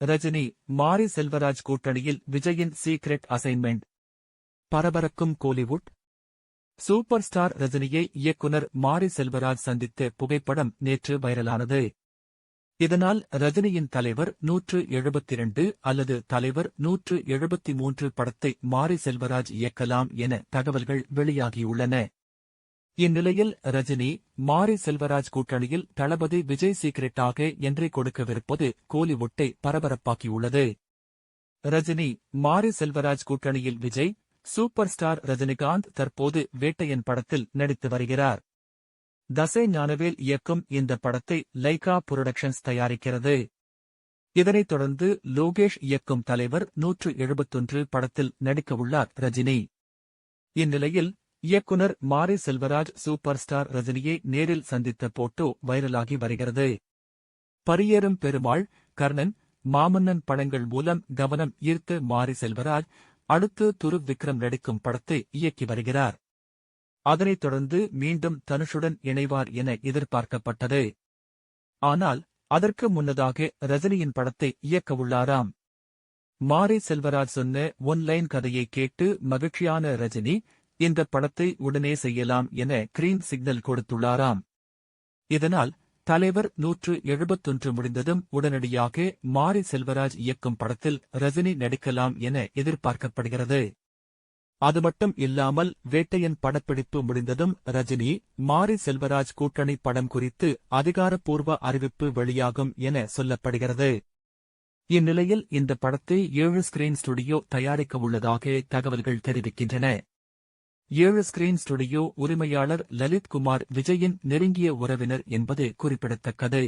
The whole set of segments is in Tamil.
ரஜினி மாரி செல்வராஜ் கூட்டணியில் விஜயின் சீக்ரெட் அசைன்மெண்ட் பரபரக்கும் கோலிவுட். சூப்பர் ஸ்டார் ரஜினியை இயக்குனர் மாரி செல்வராஜ் சந்தித்த புகைப்படம் நேற்று வைரலானது. இதனால் ரஜினியின் தலைவர் நூற்று எழுபத்திரண்டு அல்லது தலைவர் நூற்று எழுபத்தி மூன்று படத்தை மாரி செல்வராஜ் இயக்கலாம் என தகவல்கள் வெளியாகியுள்ளன. இந்நிலையில் ரஜினி மாரி செல்வராஜ் கூட்டணியில் தளபதி விஜய் சீக்ரெட்டாக என்ட்ரி கொடுக்கவிருப்பது கோலிவுட்டை பரபரப்பாக்கியுள்ளது. ரஜினி மாரி செல்வராஜ் கூட்டணியில் விஜய் சூப்பர் ஸ்டார் ரஜினிகாந்த் தற்போது வேட்டையன் படத்தில் நடித்து வருகிறார். தசை ஞானவேல் இயக்கும் இந்த படத்தை லைகா புரொடக்ஷன்ஸ் தயாரிக்கிறது. இதனைத் தொடர்ந்து லோகேஷ் இயக்கும் தலைவர் நூற்று எழுபத்தொன்று படத்தில் நடிக்கவுள்ளார் ரஜினி. இந்நிலையில் இயக்குனர் மாரி செல்வராஜ் சூப்பர் ஸ்டார் ரஜினியை நேரில் சந்தித்த போட்டோ வைரலாகி வருகிறது. பரியேறும் பெருமாள் கர்ணன் மாமன்னன் படங்கள் மூலம் கவனம் ஈர்த்த மாரி செல்வராஜ் அடுத்து துரு விக்ரம் நடிக்கும் படத்தை இயக்கி வருகிறார். அதனைத் தொடர்ந்து மீண்டும் தனுஷுடன் இணைவார் என எதிர்பார்க்கப்பட்டது. ஆனால் அதற்கு முன்னதாக ரஜினியின் படத்தை இயக்கவுள்ளாராம் மாரி செல்வராஜ் சொன்ன ஒன்லைன் கதையை கேட்டு மகிழ்ச்சியான ரஜினி இந்த படத்தை உடனே செய்யலாம் என கிரீன் சிக்னல் கொடுத்துள்ளாராம். இதனால் தலைவர் நூற்று எழுபத்தொன்று முடிந்ததும் உடனடியாக மாரி செல்வராஜ் இயக்கும் படத்தில் ரஜினி நடிக்கலாம் என எதிர்பார்க்கப்படுகிறது. அது மட்டும் இல்லாமல் வேட்டையன் படப்பிடிப்பு முடிந்ததும் ரஜினி மாரி செல்வராஜ் கூட்டணி படம் குறித்து அதிகாரப்பூர்வ அறிவிப்பு வெளியாகும் என சொல்லப்படுகிறது. இந்நிலையில் இந்த படத்தை ஏழு ஸ்கிரீன் ஸ்டுடியோ தயாரிக்க உள்ளதாக தகவல்கள் தெரிவிக்கின்றன. ஏழு ஸ்கிரீன் ஸ்டுடியோ உரிமையாளர் லலித் குமார் விஜயின் நெருங்கிய உறவினர் என்பது குறிப்பிடத்தக்கது.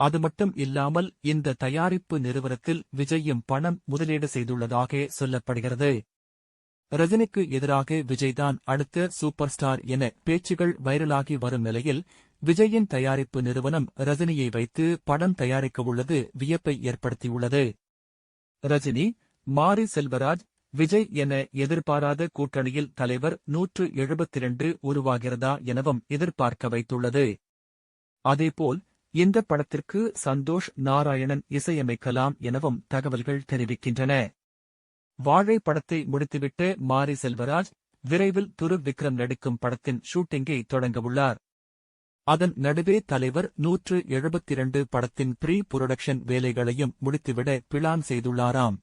அது மட்டும் இல்லாமல் இந்த தயாரிப்பு நிறுவனத்தில் விஜயும் பணம் முதலீடு செய்துள்ளதாக சொல்லப்படுகிறது. ரஜினிக்கு எதிராக விஜய்தான் அடுத்த சூப்பர் ஸ்டார் என பேச்சுகள் வைரலாகி வரும் நிலையில் விஜயின் தயாரிப்பு நிறுவனம் ரஜினியை வைத்து படம் தயாரிக்கவுள்ளது வியப்பை ஏற்படுத்தியுள்ளது. ரஜினி மாரி செல்வராஜ் விஜய் என எதிர்பாராத கூட்டணியில் தலைவர் நூற்று எழுபத்திரண்டு உருவாகிறதா எனவும் எதிர்பார்க்க வைத்துள்ளது. அதேபோல் இந்த படத்திற்கு சந்தோஷ் நாராயணன் இசையமைக்கலாம் எனவும் தகவல்கள் தெரிவிக்கின்றன. வாழை படத்தை முடித்துவிட்டு மாரி செல்வராஜ் விரைவில் துரு விக்ரம் நடிக்கும் படத்தின் ஷூட்டிங்கை தொடங்கவுள்ளார் அதன் நடுவே தலைவர் நூற்று எழுபத்திரண்டு படத்தின் ப்ரீ புரொடக்ஷன் வேலைகளையும் முடித்துவிட பிளான் செய்துள்ளாராம்.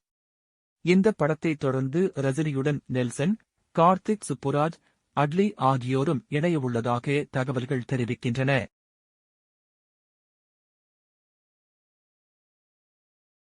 இந்த படத்தைத் தொடர்ந்து ரஜினியுடன் நெல்சன் கார்த்திக் சுப்புராஜ் அட்லி ஆகியோரும் இணையவுள்ளதாக தகவல்கள் தெரிவிக்கின்றன.